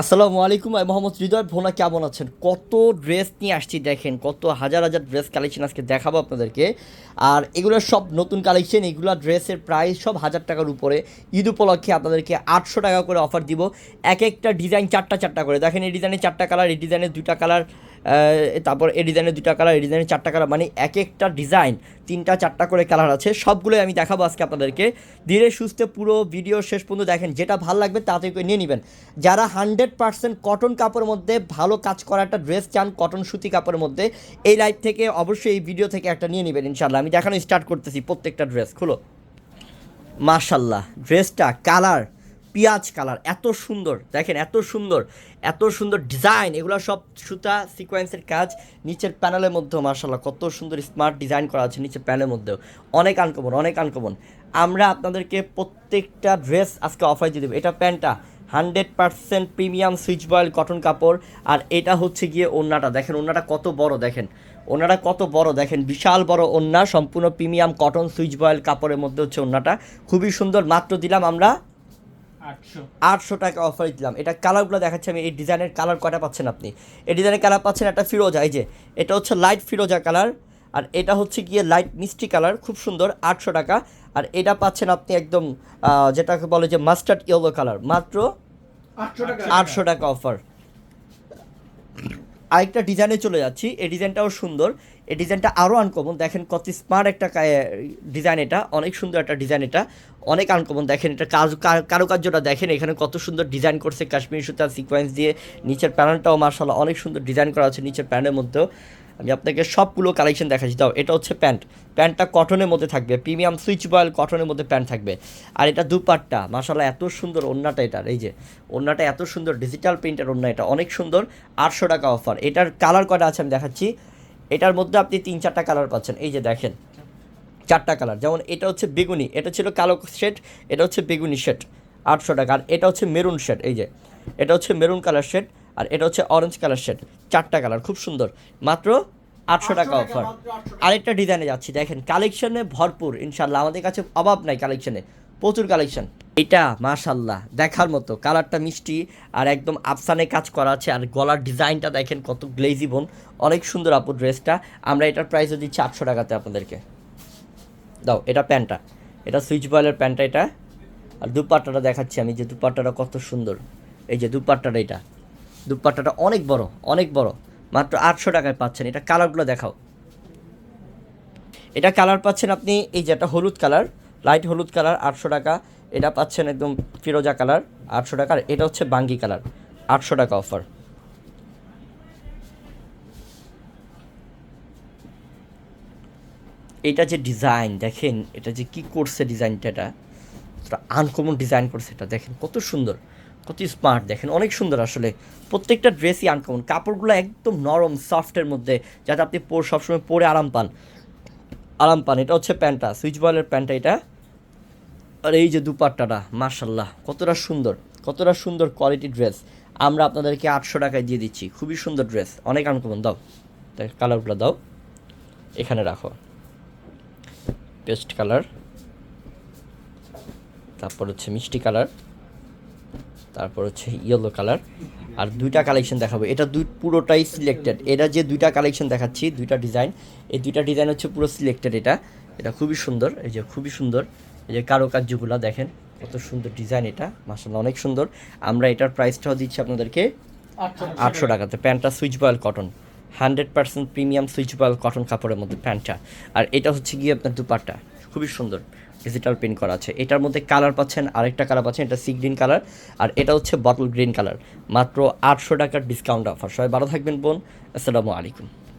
আসসালামু আলাইকুম, আমি মোহাম্মদ হৃদয়। ভোনা, কেমন আছেন? কত ড্রেস নিয়ে আসছি, দেখেন, কত হাজার হাজার ড্রেস কালেকশন আজকে দেখাবো আপনাদেরকে। আর এগুলো সব নতুন কালেকশন, এগুলো ড্রেসের প্রাইস সব হাজার টাকার উপরে। ঈদ উপলক্ষে আপনাদেরকে আটশো টাকা করে অফার দিব। এক একটা ডিজাইন চারটা চারটা করে। দেখেন, এই ডিজাইনে চারটা কালার, এই ডিজাইনে দুটা কালার। তারপর এই ডিজাইনের দুটা কালার এই ডিজাইনের চারটা কালার মানে এক একটা ডিজাইন তিনটা চারটা করে কালার আছে। সবগুলোই আমি দেখাবো আজকে আপনাদেরকে। ধীরে সুস্থে পুরো ভিডিও শেষ পর্যন্ত দেখেন, যেটা ভালো লাগবে তাতে করে নিয়ে নেবেন। যারা হান্ড্রেড পার্সেন্ট কটন কাপড়ের মধ্যে ভালো কাজ করা একটা ড্রেস চান কটন সুতি কাপড়ের মধ্যে, এই লাইভ থেকে অবশ্যই এই ভিডিও থেকে একটা নিয়ে নেবেন ইনশাল্লাহ আমি দেখানো স্টার্ট করতেছি প্রত্যেকটা ড্রেস খুলো। মাশাল্লাহ ড্রেসটা কালার পিঁয়াজ কালার, এত সুন্দর। দেখেন, এত সুন্দর এত সুন্দর ডিজাইন। এগুলো সব সুতা সিকোয়েন্সের কাজ নিচের প্যানেলের মধ্যেও মার্শাল্লাহ কত সুন্দর স্মার্ট ডিজাইন করা আছে নিচের প্যানেলের মধ্যেও। অনেক আনকমন অনেক আনকমন আমরা আপনাদেরকে প্রত্যেকটা ড্রেস আজকে অফার দিয়ে দেবো। এটা প্যান্টটা hundred percent premium Swiss voile cotton কাপড়। আর এটা হচ্ছে গিয়ে ওন্নাটা দেখেন ওন্নাটা কত বড়, দেখেন। ওনারা কত বড়, দেখেন, বিশাল বড় ওন্না সম্পূর্ণ প্রিমিয়াম কটন সুইচ বয়েল কাপড়ের মধ্যে হচ্ছে ওন্নাটা খুবই সুন্দর, মাত্র দিলাম আমরা আটশো। টাকা অফার দিলাম। এটা কালারগুলো দেখাচ্ছি আমি এই ডিজাইনের কালার কয়টা পাচ্ছেন আপনি? এই ডিজাইনের কালার পাচ্ছেন একটা ফিরোজা এই যে এটা হচ্ছে লাইট ফিরোজা কালার আর এটা হচ্ছে গিয়ে লাইট মিষ্টি কালার খুব সুন্দর আটশো টাকা। আর এটা পাচ্ছেন আপনি একদম যেটাকে বলে যে মাস্টার্ড ইয়েলো কালার মাত্র আটশো টাকা। অফার আরেকটা ডিজাইনে চলে যাচ্ছি। এই ডিজাইনটাও সুন্দর। এই ডিজাইনটা আরও আনকমন দেখেন কত স্মার্ট একটা ডিজাইন এটা। অনেক সুন্দর একটা ডিজাইন এটা। অনেক আনকমন দেখেন এটা কাজ কার- কারুকার্যটা দেখেন, এখানে কত সুন্দর ডিজাইন করছে কাশ্মীরি সুতার সিকোয়েন্স দিয়ে। নিচের প্যানেলটাও মার্শাল্লাহ অনেক সুন্দর ডিজাইন করা আছে নিচের প্যানেলের মধ্যেও। আমি আপনাকে সবগুলো কালেকশন দেখাচ্ছি। দাও, এটা হচ্ছে প্যান্ট। প্যান্টটা কটনের মধ্যে থাকবে। প্রিমিয়াম সুইচ বয়েল কটনের মধ্যে প্যান্ট থাকবে। আর এটা দুপাট্টা। মাসাল্লাহ এত সুন্দর ওন্নাটা এটার এই যে ওন্নাটা এত সুন্দর। ডিজিটাল প্রিন্টের ওন্না এটা। অনেক সুন্দর। আটশো টাকা অফার এটার কালার কটা আছে আমি দেখাচ্ছি। এটার মধ্যে আপনি তিন, চারটা কালার পাচ্ছেন। এই যে দেখেন, চারটা কালার যেমন এটা হচ্ছে বেগুনি, এটা ছিল কালো শেড এটা হচ্ছে বেগুনি শেড আটশো টাকা। আর এটা হচ্ছে মেরুন শেড এই যে, এটা হচ্ছে মেরুন কালার শেড আর এটা হচ্ছে অরেঞ্জ কালার শেড চারটা কালার খুব সুন্দর। মাত্র আটশো টাকা অফার আরেকটা ডিজাইনে যাচ্ছি দেখেন কালেকশনে ভরপুর ইনশাল্লাহ আমাদের কাছে অভাব নাই কালেকশনে প্রচুর কালেকশন এটা মাশাল্লাহ দেখার মতো কালারটা মিষ্টি আর একদম আফসানে কাজ করা আছে। আর গলার ডিজাইনটা দেখেন কত গ্লেজি বোন অনেক সুন্দর আপু ড্রেসটা আমরা এটার প্রাইসও দিচ্ছি আটশো টাকাতে আপনাদেরকে। দাও এটা প্যান্টটা। এটা সুইচ বয়েলের প্যান্টটা এটা। আর দুপাট্টাটা দেখাচ্ছি আমি যে দুপাট্টাটা কত সুন্দর। এই যে দুপাট্টাটা এটা। দুপাট্টাটা অনেক বড় অনেক বড়। মাত্র আটশো টাকায় পাচ্ছেন। এটা কালারগুলো দেখাও। এটা কালার পাচ্ছেন আপনি, এই যে একটা হলুদ কালার, লাইট হলুদ কালার, আটশো টাকা। এটা পাচ্ছেন একদম ফিরোজা কালার, আটশো টাকা। আর এটা হচ্ছে বাঙ্গি কালার, আটশো টাকা অফার। এটা যে ডিজাইন, দেখেন, এটা যে কি করছে ডিজাইনটা এটা। আনকমন ডিজাইন করছে এটা, দেখেন কত সুন্দর। কত স্মার্ট দেখেন, অনেক সুন্দর আসলে। প্রত্যেকটা ড্রেসই আনকমন কাপড়গুলো একদম নরম সফটের মধ্যে, যাতে আপনি পর- সবসময় পরে আরাম পান। আরাম পান, এটা হচ্ছে প্যান্টটা, সুইচ বয়েলের প্যান্টটা এটা। আর এই যে দুপাট্টাটা মার্শাল্লাহ কতটা সুন্দর কতটা সুন্দর কোয়ালিটি ড্রেস আমরা আপনাদেরকে আটশো টাকায় দিয়ে দিচ্ছি, খুবই সুন্দর ড্রেস অনেক আনকমন দাও কালারগুলো দাও, এখানে রাখো। পেস্ট কালার তারপর হচ্ছে মিষ্টি কালার তারপর হচ্ছে ইয়েলো কালার আর দুইটা কালেকশন দেখাবো। এটা দুই, পুরোটাই সিলেক্টেড এটা যে দুইটা কালেকশন দেখাচ্ছি, দুইটা ডিজাইন এই দুইটা ডিজাইন হচ্ছে পুরো সিলেক্টেড এটা। এটা খুবই সুন্দর, এই যে খুবই সুন্দর। এই যে কারুকার্যগুলো দেখেন, কত সুন্দর ডিজাইন এটা মাসাল্লাহ অনেক সুন্দর। আমরা এটার প্রাইসটাও দিচ্ছি আপনাদেরকে আটশো আটশো টাকাতে। প্যান্টটা Swiss voile cotton. Hundred percent premium Swiss voile cotton কাপড়ের মধ্যে প্যান্টটা। আর এটা হচ্ছে গিয়ে আপনার দুপাট্টা। খুবই সুন্দর। ডিজিটাল প্রিন্ট করা আছে। এটার মধ্যে কালার পাচ্ছেন, আরেকটা কালার পাচ্ছেন, এটা সি গ্রিন কালার আর এটা হচ্ছে বটল গ্রিন কালার মাত্র আটশো টাকার ডিসকাউন্ট অফার সবাই ভালো থাকবেন বোন। আসসালামু আলাইকুম।